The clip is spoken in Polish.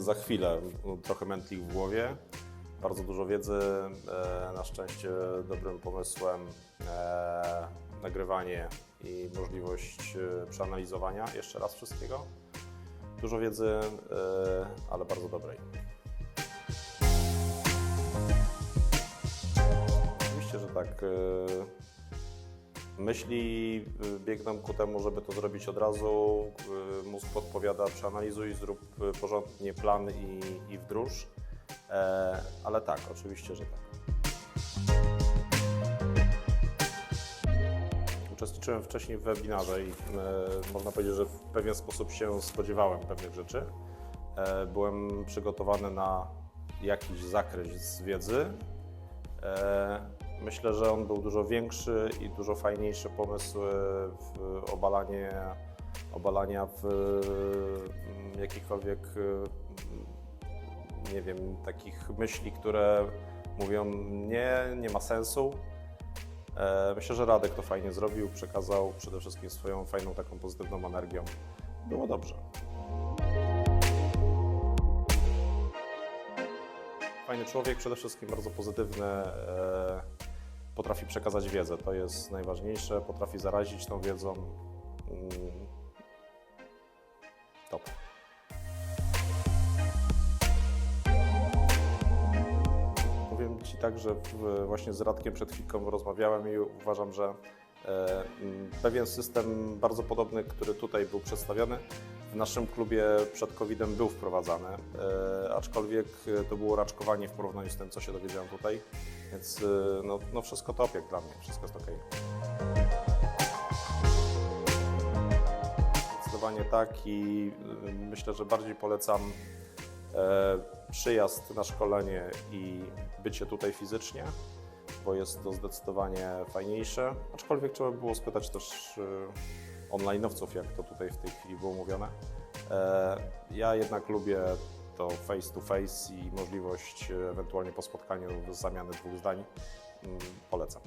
za chwilę, trochę mętlik w głowie, bardzo dużo wiedzy, e, na szczęście dobrym pomysłem e, nagrywanie i możliwość e, przeanalizowania jeszcze raz wszystkiego. Dużo wiedzy, ale bardzo dobrej. Oczywiście, że tak. Myśli y, biegną ku temu, żeby to zrobić od razu. Y, Mózg podpowiada, przeanalizuj, zrób y, porządnie plan i, i wdróż. E, ale tak, oczywiście, że tak. Uczestniczyłem wcześniej w webinarze i e, można powiedzieć, że w pewien sposób się spodziewałem pewnych rzeczy. E, byłem przygotowany na jakiś zakres wiedzy. Myślę, że on był dużo większy i dużo fajniejszy pomysł e, w obalanie, obalania w mm, jakichkolwiek, e, nie wiem, takich myśli, które mówią nie, nie ma sensu. E, Myślę, że Radek to fajnie zrobił, przekazał przede wszystkim swoją fajną, taką pozytywną energią. Było dobrze. Fajny człowiek, przede wszystkim bardzo pozytywny. Potrafi przekazać wiedzę, to jest najważniejsze. Potrafi zarazić tą wiedzą. Mm, Top. Powiem Ci tak, że właśnie z Radkiem przed chwilką rozmawiałem i uważam, że pewien system bardzo podobny, który tutaj był przedstawiony, w naszym klubie przed COVID-em był wprowadzany, e, aczkolwiek e, to było raczkowanie w porównaniu z tym, co się dowiedziałem tutaj, więc e, no, no wszystko top jak dla mnie, wszystko jest ok. Zdecydowanie tak i myślę, że bardziej polecam e, przyjazd na szkolenie i bycie tutaj fizycznie, bo jest to zdecydowanie fajniejsze. Aczkolwiek trzeba by było spytać też y, online'owców, jak to tutaj w tej chwili było mówione. E, ja jednak lubię to face to face i możliwość e, ewentualnie po spotkaniu zamiany dwóch zdań. Mm, Polecam.